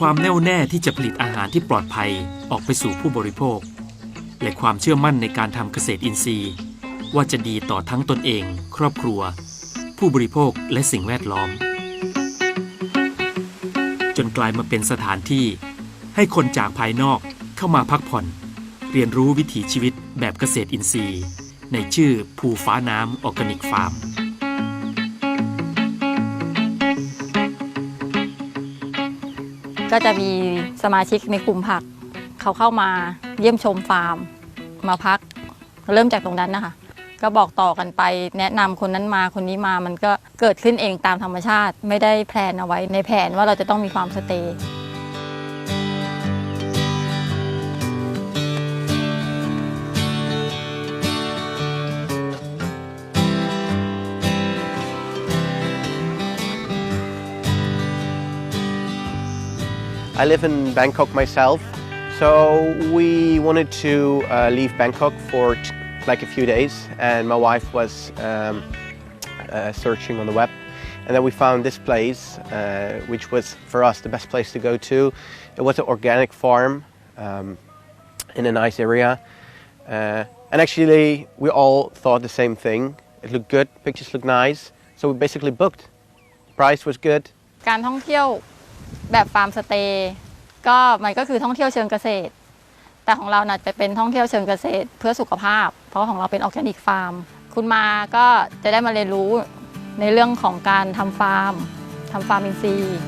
ความแน่วแน่ที่จะผลิตอาหารที่ปลอดภัยออกไปสู่ผู้บริโภค และความเชื่อมั่นในการทำเกษตรอินทรีย์ ว่าจะดีต่อทั้งตนเอง ครอบครัว ผู้บริโภคและสิ่งแวดล้อม จนกลายมาเป็นสถานที่ ให้คนจากภายนอกเข้ามาพักผ่อน เรียนรู้วิถีชีวิตแบบเกษตรอินทรีย์ ในชื่อภูฟ้าน้ำออร์แกนิกฟาร์ม ก็จะมีสมาชิกในกลุ่มผัก เขาเข้ามาเยี่ยมชมฟาร์ม มาพัก เริ่มจากตรงนั้นนะคะ ก็บอกต่อกันไป แนะนำคนนั้นมาคนนี้มามันก็เกิดขึ้นเองตามธรรมชาติ ไม่ได้แพลนเอาไว้ในแผนว่าเราจะต้องมีฟาร์มสเตย์ I live in Bangkok myself, so we wanted to uh, leave Bangkok for t- like a few days, and my wife was um, uh, searching on the web, and then we found this place, uh, which was for us the best place to go to. It was an organic farm um, in a nice area, uh, and actually we all thought the same thing. It looked good, pictures looked nice, so we basically booked. Price was good. การท่องเที่ยว แบบฟาร์มสเตย์ก็มันก็คือท่องเที่ยวเชิงเกษตร แต่ของเราน่ะจะเป็นท่องเที่ยวเชิงเกษตร เพื่อสุขภาพ เพราะของเราเป็นออร์แกนิกฟาร์ม คุณมาก็จะได้มาเรียนรู้ในเรื่องของการทำฟาร์มทำฟาร์มอินทรีย์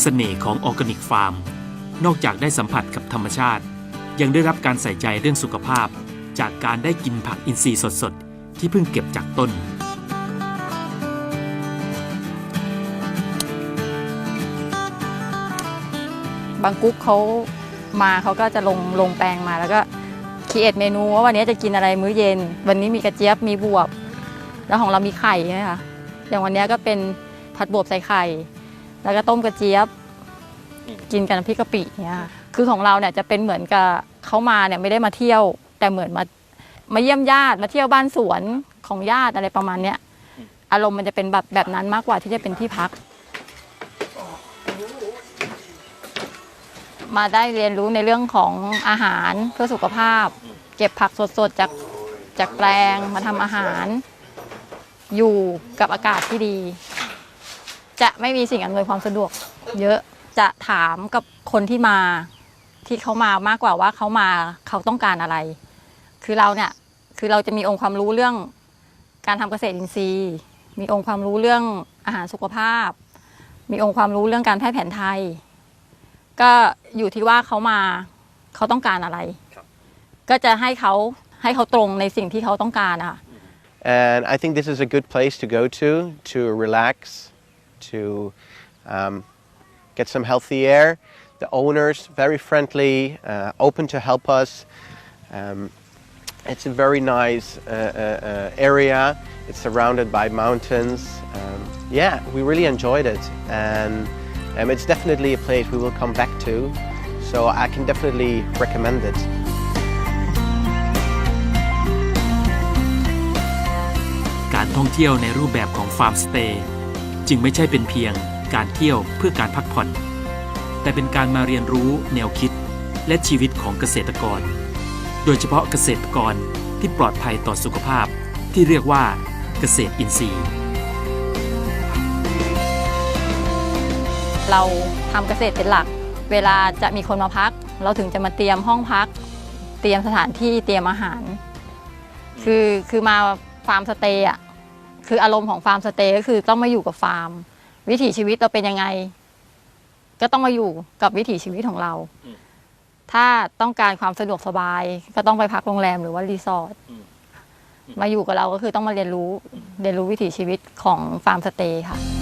เสน่ห์ของออร์แกนิกฟาร์ม นอกจากได้สัมผัสกับธรรมชาติ ยังได้รับการใส่ใจเรื่องสุขภาพ จากการได้กินผักอินทรีย์สดๆ ที่เพิ่งเก็บจากต้น บางกุ๊กเขามาเขาก็จะลงลงแปลงมาแล้วก็คิดเอทเมนูว่าวันนี้จะกินอะไรมื้อเย็น วันนี้มีกระเจี๊ยบมีบวบ แล้วของเรามีไข่ใช่ไหมคะอย่างวันนี้ก็เป็นผัดบวบใส่ไข่ แล้วก็ต้มกระเจี๊ยบ กินกันน้ำพริกกะปิเนี่ยค่ะคือของเราเนี่ยจะเป็นเหมือนกับเขามาเนี่ยไม่ได้มาเที่ยว แต่เหมือนมามาเยี่ยมญาติมาเที่ยวบ้านสวนของญาติอะไรประมาณเนี้ยอารมณ์มันจะเป็นแบบแบบนั้นมากกว่าที่จะเป็นที่พัก มาได้เรียนรู้ในเรื่องของอาหารเพื่อสุขภาพ เก็บผักสดๆจากจากแปลงมาทำอาหาร อยู่กับอากาศที่ดี จะไม่มีสิ่งอำนวยความสะดวก เยอะจะถามกับคนที่มาที่เขามามากกว่าว่าเขามาเขาต้องการอะไร คือเราเนี่ยคือเราจะมีองค์ความรู้เรื่องการทำเกษตรอินทรีย์ มีองค์ความรู้เรื่องอาหารสุขภาพ มีองค์ความรู้เรื่องการแพทย์แผนไทย ก็อยู่ที่ว่าเขามาเขาต้องการอะไร ก็จะให้เขาให้เขาตรงในสิ่งที่เขาต้องการอะค่ะ And I think this is a good place to go to to relax, to um, get some healthy air. The owners very friendly, uh, open to help us. Um, it's a very nice uh, uh, uh, area. It's surrounded by mountains. Um, yeah, we really enjoyed it, and Um, it's definitely a place we will come back to. So I can definitely recommend it. การท่องเที่ยวในรูปแบบของฟาร์มสเตย์จึงไม่ใช่เป็นเพียงการเที่ยวเพื่อการพักผ่อน แต่เป็นการมาเรียนรู้แนวคิดและชีวิตของเกษตรกร โดยเฉพาะเกษตรกรที่ปลอดภัยต่อสุขภาพที่เรียกว่าเกษตรอินทรีย์ เราทำเกษตรเป็นหลัก เวลาจะมีคนมาพัก เราถึงจะมาเตรียมห้องพัก เตรียมสถานที่เตรียมอาหาร คือคือมาฟาร์มสเตย์อะคืออารมณ์ของฟาร์มสเตย์ก็คือต้องมาอยู่กับฟาร์ม วิถีชีวิตเราเป็นยังไง ก็ต้องมาอยู่กับวิถีชีวิตของเรา ถ้าต้องการความสะดวกสบาย ก็ต้องไปพักโรงแรมหรือว่ารีสอร์ทมาอยู่กับเราก็คือต้องมาเรียนรู้เรียนรู้วิถีชีวิตของฟาร์มสเตย์ค่ะ